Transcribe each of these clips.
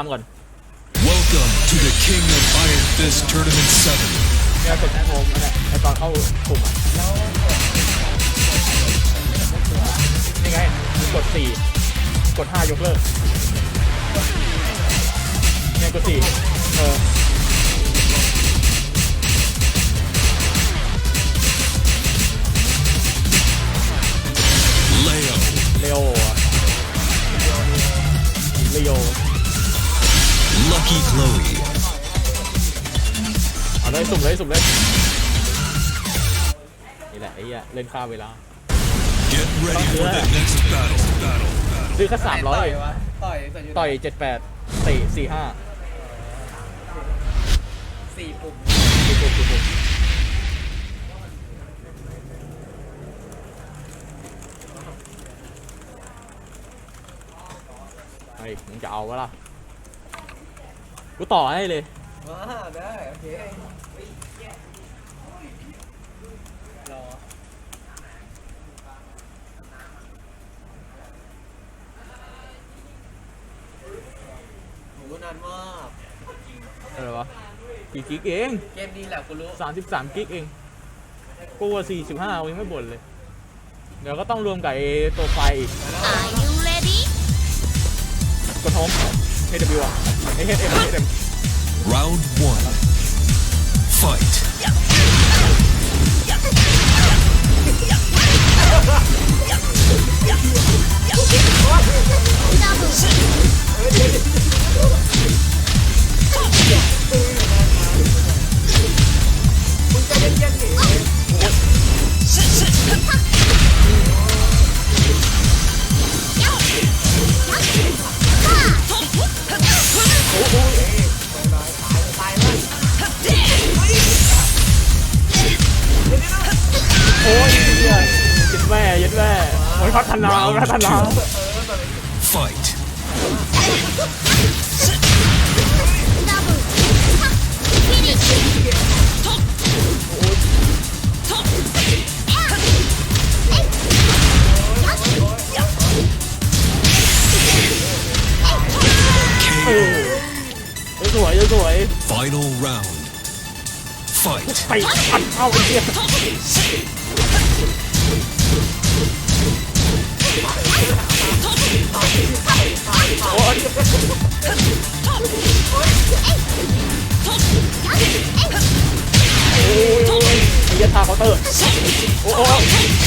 ตามก่อน Welcome to the King of Iron Fist Tournament 7. เนี่ยกดโฮมนั่นแหละไอตอนเข้ากลุ่มอะนี่ไงกดสี่กดห้ายกเลิกเนี่ยกดสี่เออ Leo, เลโออะเลโอ Lucky Chloe, เอาเลยสุ่มเลยสุ่มเลยนี่แหละไอ้เหี้ยเล่นข้ามเวลา get ready for the next battle. Battle. Battle. ซื้อแค่สามร้อยวะต่อยใส่ยูต่อยเจ็ดแปดสี่สี่ห้าสี่ปุ่มสี่ปุ่มสี่ปุ่มเฮ้ยมึงจะเอาวะล่ะ กูต่อให้เลยมาได้โอเครอโหนานมากอะไรวะกี่กิกเองเกมนี้แหละกูรู้สามสิบสามกิกเองกูว่าสี่สิบห้ายังไม่บ่นเลย เดี๋ยวก็ต้องรวมกับไอ้ตัวไฟอีก Are you ready? กดโฮม HW อะ เอ็มเอ็ม round one. Fight. ไปอัดเข้าไอ้เหี้ยโอ้ยไอ้เหี้ยทาเขาเตอร์โอ้โอ้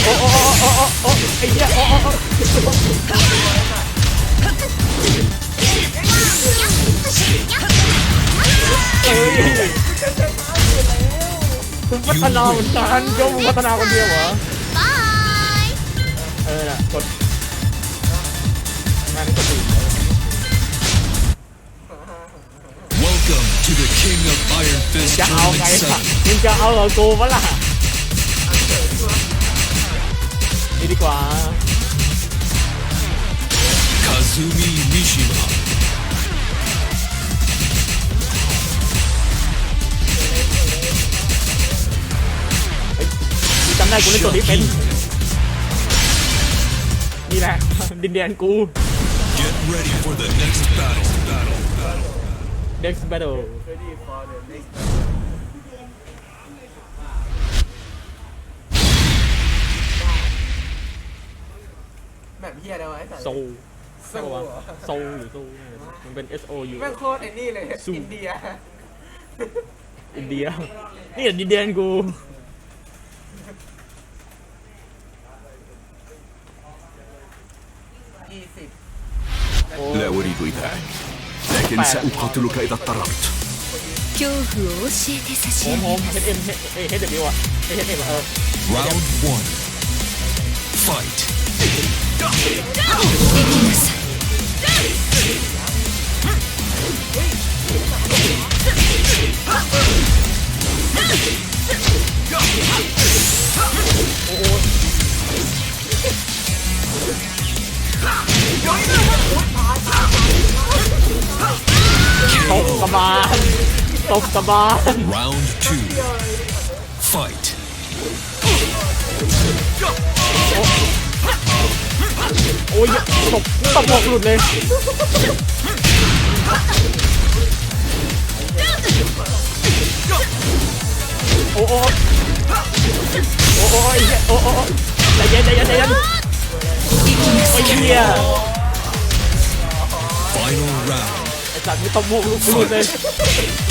โอ้โอ้โอ้โอ้ไอ้เหี้ยโอ้โอ้ คุณพัฒนาเหมือนกันโยมพัฒนาคนเดียวเหรอ Bye. เออน่ะกดงานนี้กดสี่ Welcome to the King of Iron Fist จะเอาไง Tournament ล่ะ 7. มึงจะเอากับกูปะล่ะนี่ดีกว่า Kazumi Mishima. ได้กูเล่นตัวนี้เป็นนี่แหละดินแดนกู Get ready for the next battle. Battle. Battle. Dex Battle ready for the next แบบเฮียได้ไหมสัตว์โซลโซ่ใช่ปะวะเหรอโซลหรือโซลมันเป็น S O U แม่งโคตรไอ้นี่เลย สู้ อินเดีย อินเดีย นี่ดินแดนกู لكن سأقاتلك إذا اضطررت 恐怖を教えて差し上げますเฮ็ดเฮ็ดเฮ็ดเฮ็ดเดี๋ยวอ่ะเฮ็ดเฮ็ดเออ Round one Fight 行きなさいโอ้โห ตกกระบาล Round 2. Fight. โอ้ยตกตกหมวกหลุดเลย โอ้โอ้โอ้โอ้ไอ้เหี้ยโอ้โอ้ใจเย็นใจเย็นใจเย็นโอ้ยเหี้ย Final round. ไอ้สัตว์นี่ตบมุกลูกหลุดเลย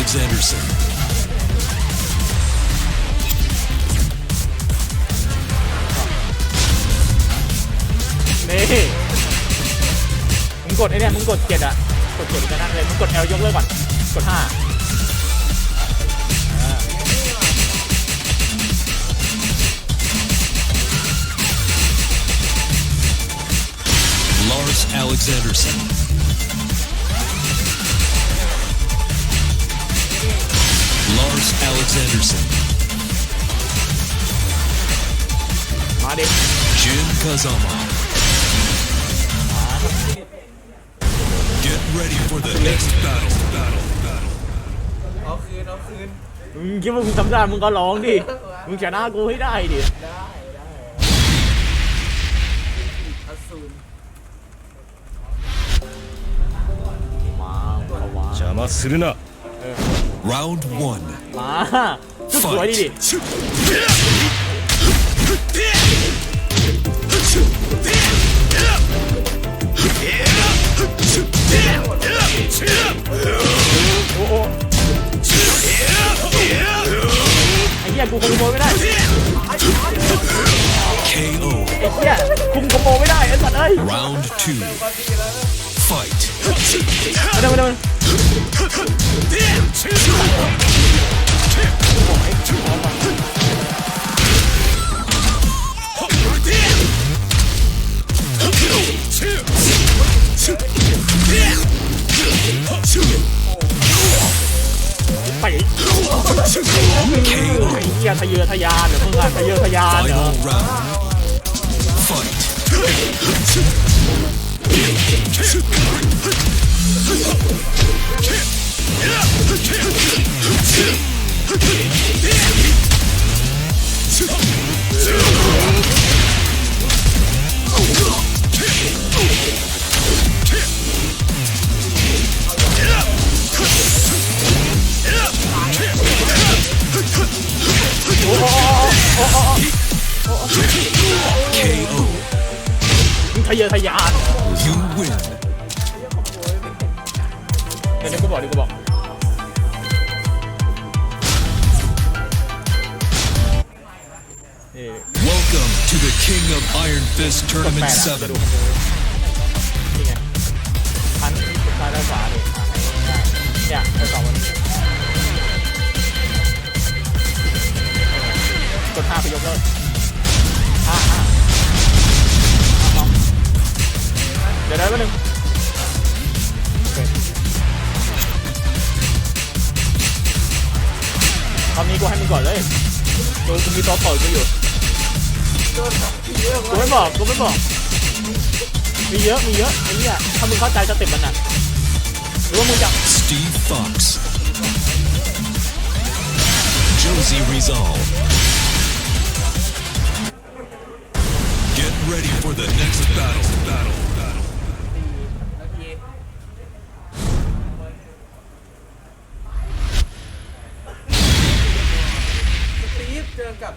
Alexanderson. นี่มึงกดไอ้เนี่ยมึงกดเจ็ดอะกดเจ็ดจะนั่นเลยมึงกด L ยกเลิกก่อน กดห้า Lars Alexanderson. Lars Alexanderson. มาดิ Jin Kazama. Get ready for the next battle. Battle. Battle. เอาคืนเอาคืน มึงคิดว่ามึงทำได้มึงก็ร้องดิมึงชนะกูให้ได้ดิ ได้ได้อสูร มาเอามา 邪魔するな Round one. มาสวยดิดิ โอ้โหไอ้เหี้ยกูคอมโบไม่ได้ KO. ไอ้เหี้ยคุมคอมโบไม่ได้ไอ้สัตว์เอ้ย Round two. Fight. มาเดี๋ยวมาเดี๋ยว Damn, chill! มึงทะเยอทะยาน You win. เดี๋ยวกูบอกดีกูบอกนี่ Welcome to the King of Iron Fist แป Tournament ดจะ 7. ดูนี่ไงพันซ้ายและขวาดิอะให้ง่ายๆเนี่ยไปสองวันนี้ ดห้าไปยกเลิกห้าห้าเดี๋ยวได้แป๊บนึงโอเคคำนี้กูให้มึงก่อนเลยกูกูมีตัวเปิดกูอยู่กูไม่บอกกูไม่บอก มีเยอะ มีเยอะไอ้เนี่ยถ้ามึงเข้าใจสเต็ปมันอะหรือว่ามึงจะ Steve Fox. Josie Rizal. Get ready for the next battle. Battle. Battle. นาทีสตีฟเจอกับ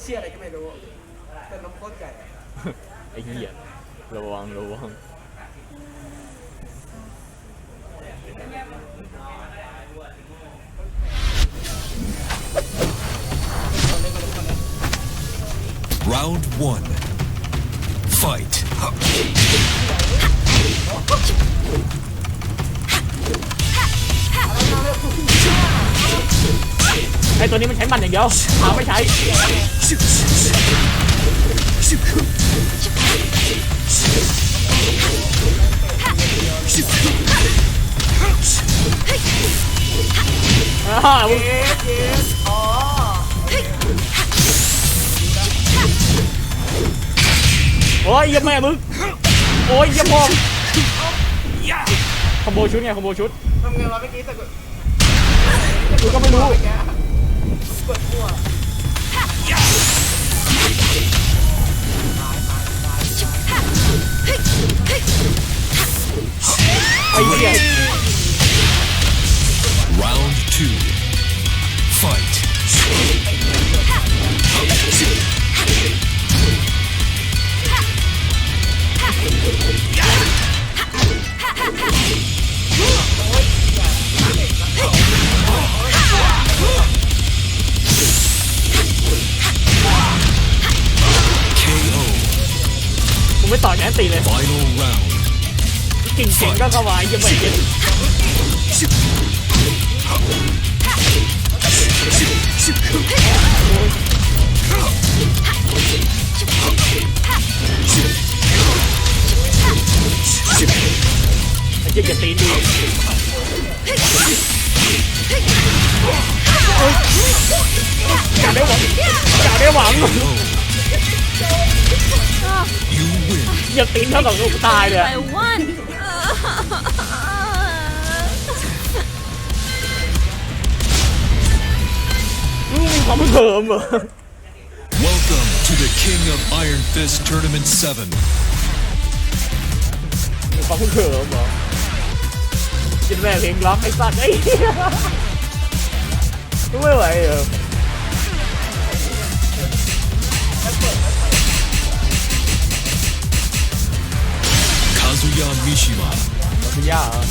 เชียอะไรก็ไม่รู้เป็นน้ำข้นไก่ไอ้เหี้ยระวังระวัง Round one. Fight. ไอตัวนี้มันใช้มันอย่างเดียวหาไม่ใช้อ่า โอ้ยเยี่ยมแม่มึงโอ้ยเยี่ยมพ่อมโบชุดไงคอมโบชุดทำไงวะเมื่อกี้แต่กดกูก็ไม่รู้ไปแกกดมั่วไอ้เหี้ย ตีนดีกาได้หวังกาได้หวังอย่าตีนเท่ากับกูกตายเลยมีความเขิมเหรอ Welcome to the King of Iron Fist Tournament 7. มีความเขิมเหรอ จินแม่เพลงล็อกไอ้สัตว์ไอ้เหี้ยกูไม่ไหวเหรอ Kazuya Mishima. มันยากเหรอ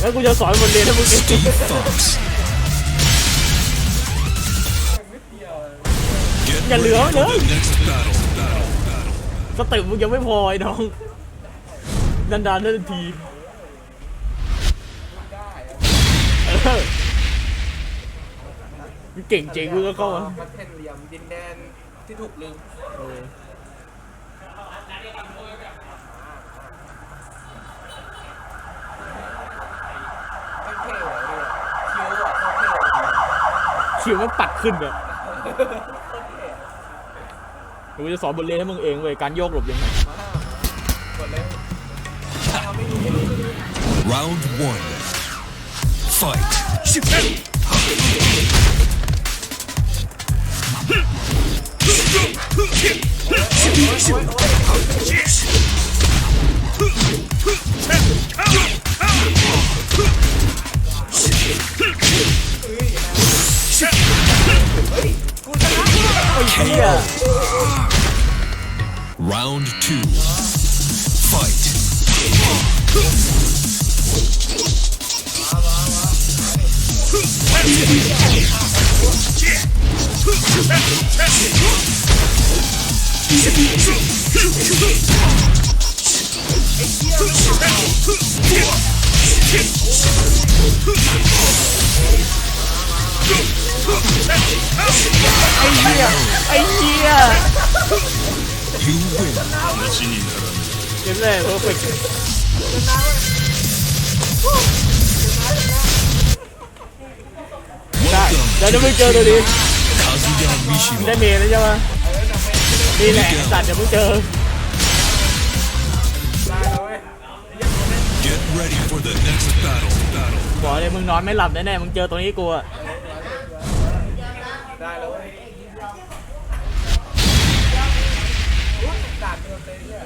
แล้วกูจะสอนบทเรียนให้มึงเอง Steve Fox. Get Nhà ready lửa for nữa. the next battle. สเต็ปมึงยังไม่พอไอ้น้องนานๆนั่นที มึงเก่งจริงมึงก็เข้ามาวัดแผ่นเหลี่ยมดินแดนที่ถูกลืมไม่เท่เลยคิ้วอะต้องเท่เลยคิวมันปัดขึ้นเดี๋ยกูจะสอนบทเรียนให้มึงเองเว้ยการโยกหลบยังไง กดเลย Round one. Fight. เฮีย Round two. Fight. ไอ้เหี้ ด้ Welcome เดี๋ยว to จะ the ไม่เจอตัวนี้ Kazuya ได้ Mishima. เมย์แล้วใช่ไหมนี่แหละสัตว์เดี๋ยวมึงเจอได้แล้วเว้ย Get ready for the next battle. Battle. บอกเลยมึงนอนไม่หลับแน่ๆมึงเจอตัวนี้กูอะได้แล้วเว้ยด่านเดียวเลยเนี่ย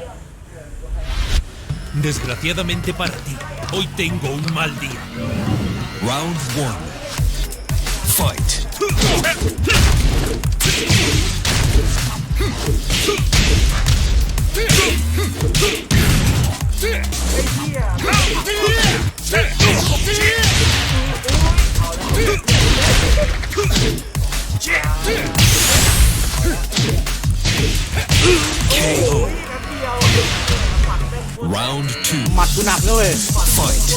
Desgraciadamente para ti, hoy tengo un mal día. Round one. fight. Round two. Fight.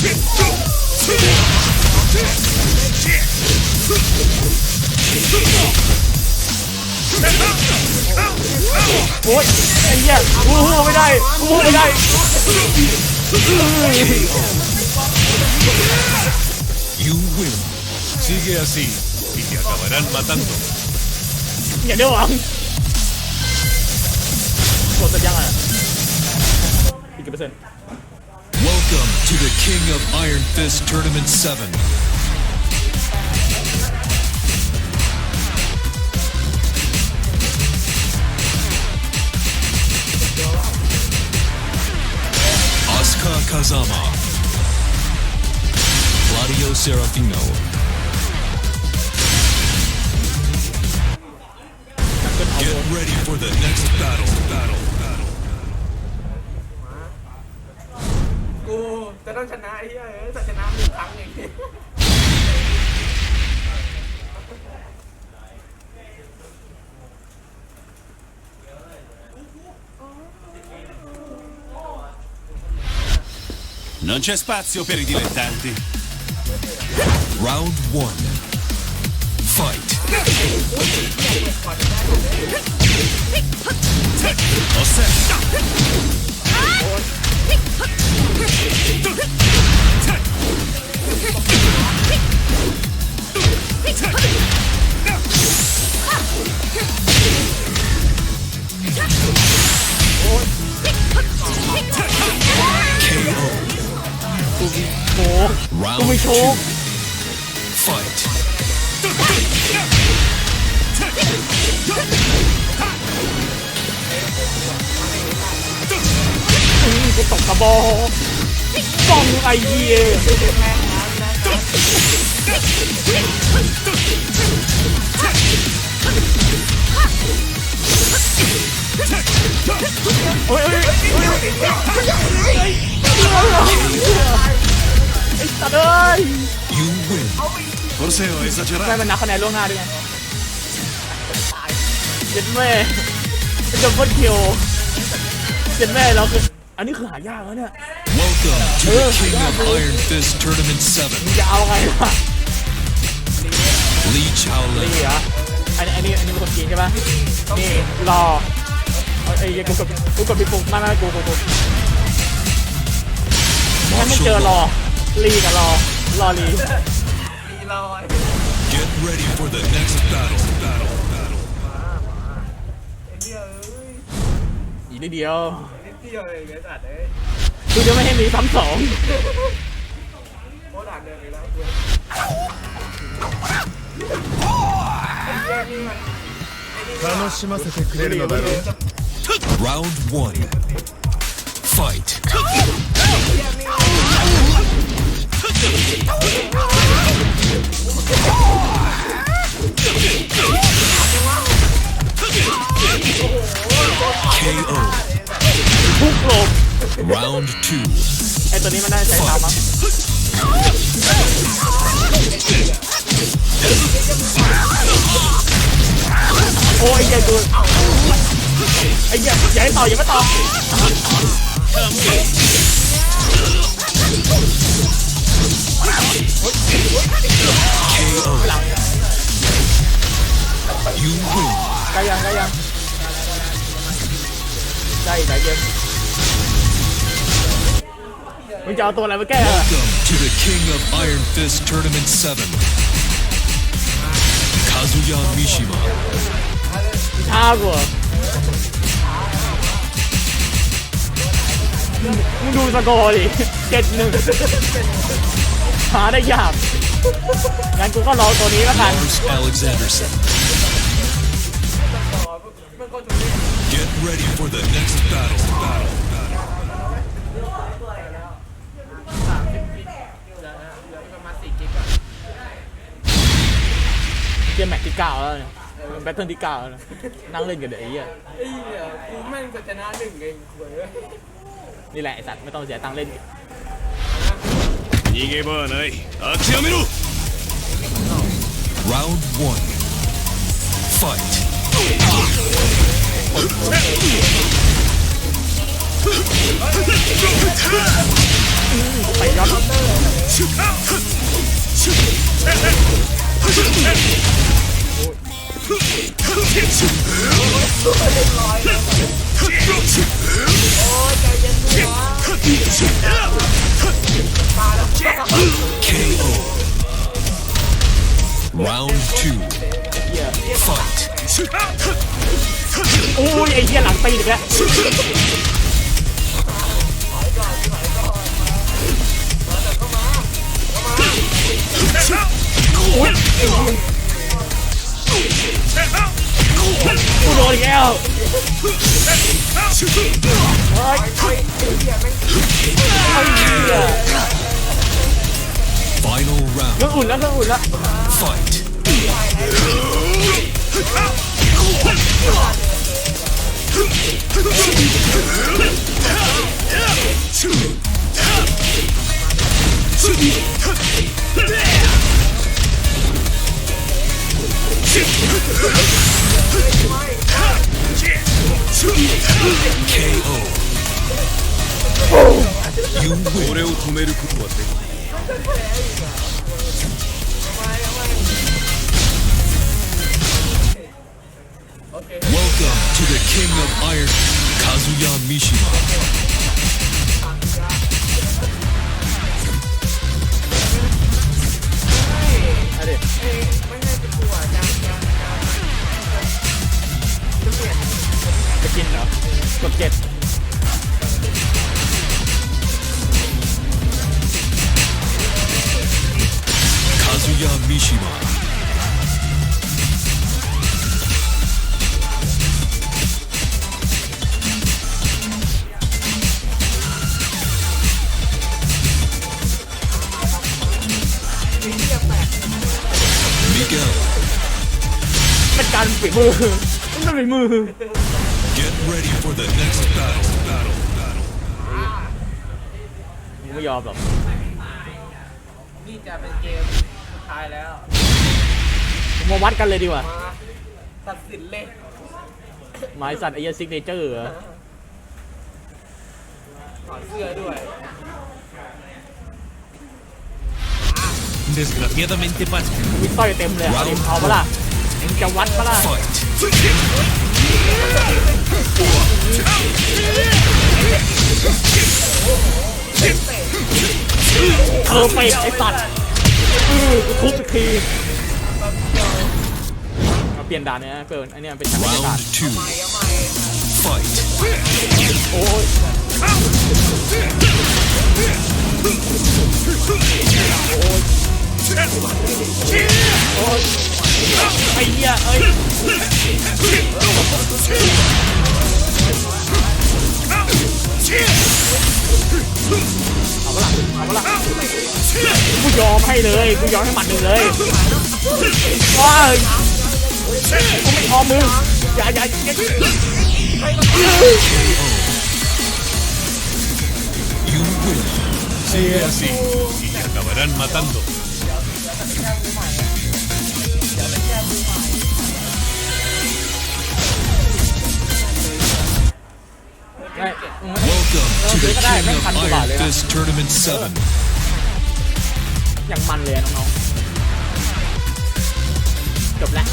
โอ้ยไอ้เหี้ยกูหูไม่ได้กูหูไม่ได้ยูวิน sigue así y te acabarán matando อย่าเดือดร้อนกดสัญญาณอะอีกกี่เปอร์เซ็นต์ to the King of Iron Fist Tournament 7. Asuka Kazama. Claudio Serafino. Get ready for the next battle. Battle. จะต้องชนะไอ้เหี้ยเอ้ยแต่ชนะหนึ่งครั้งเอง Non c'è spazio per i dilettanti. Round one. Fight. Osserva. Round two. Fight. กูตกกระบอกป้องไอเดียโอ้ยไอ้ตัดเอ้ยไม่มันนับคะแนนล่วงหน้าด้วยไงเจ็ดแม่เป็นบเบิลคิวเจ็ดแม่เราคือ อันนี้คือหายากแล้วเนี่ย Welcome to the King of Iron Fist Tournament 7. มึงจะเอาไงวะ Lee นี่ Chaolin. เหรออันนี้อันนี้อันนี้เป็นคนจีนใช่ปะนี่รอเอาไอ้เหี้ยกูกดกูกดไปปุ่มไม่ไม่กูกูกูงั้นไม่เจอรอลีกับรอรอลีมีรอย Get ready for the next battle. Battle. Battle. ไอ้เหี้ยเอ้ยอีกนิดเดียวนิด เดียวเองไอ้สัตว์เอ้ย กูจะไม่ให้มีซ้ำสอง โคตรอ่านเดินไปแล้วกูไอ้เหี้ยนี่มันไอ้นี่ 楽しませてくれるのだろう Round one. Fight. KO. ทุกหลบ Round two. ไอ้ตัวนี้มันน่าจะใช้ตามมั้งโอ้ยไอ้เหี้ยกูไอ้เหี้ยอย่าให้ต่ออย่าไม่ต่อ KO. You win. ใกล้ยังใกล้ยัง ได้อีกหลายเกมมึงจะเอาตัวอะไรมาแก้อะ Welcome to the King of Iron Fist Tournament 7. Kazuya Mishima. ช้ากว่ามึงดูสกอร์ดิเจ็ดหนึ่งหาได้ยาก งั้นกูก็รอตัวนี้แล้วกัน Lars Alexanderson. ready for the next battle. battle. สามสิบกิกเหลือนะเหลือประมาณสี่กิกอะ เกมแมตช์ที่เก้าแล้วเนี่ยแบทเทิลที่เก้าแล้วเนี่ยนั่งเล่นกันเดี๋ยวไอ้เหี้ย ไอ้เหี้ยกูแม่งจะชนะหนึ่งเองเว้ย นี่แหละไอสัตว์ไม่ต้องเสียตังค์เล่น 逃げ場はない諦めろ Round one. Fight. ไปย้อนเ KO. Round two. หี้ย Fight. โอ้ยไอ้เหี้ยหลังตีอีกแล้วโอ้ยไอ้เหี้ยกูโดนอีกแล้วเฮ้ยไอ้เหี้ย Final เครื่อง round. อุ่นแล้วเครื่องอุ่นแล้ว Fight. 俺 KO. 오레오 도메를 구토하세요. King of Iron, Kazuya Mishima. เ get ready for the next battle. Battle. มึงไม่ยอมหรอกนี่จะเป็นเกมสุดท้ายแล้วมึงมาวัดกันเลยดีกว่ามาตัดสินเลยหมายสัตว์ไอ้เหี้ยซิกเนเจอร์เหรอถอดเสื้อด้วย Desgraciadamente para มีสร้อยเต็มเลยเอาดิเอาปะล่ะมึงจะวัดปะล่ะ Fight. เธอเป็ดไอ้สัตว์อือกูทุบอีกทีเอาเปลี่ยนด่านเนี่ยนะเปลี่ยนอ้เนี่ยเป็นชั้นบรรยากาศ Round two. Fight. โอ้ยโอ้ยไอ้เหี้ยเอ้ย เอาปะล่ะเอาปะล่ะกูยอมให้เลย กูยอมให้หมัดหนึ่งเลยว้ายกูไม่พอมืออย่าอย่าอย่า You win. Sí, así. Y te acabarán matando. ไม่มึง Welcome to the Ờ, cái King này of nó thành của bà Iron đấy à? Fist Tournament 7. อย่างมันเลยอะน้องๆจบแล้ว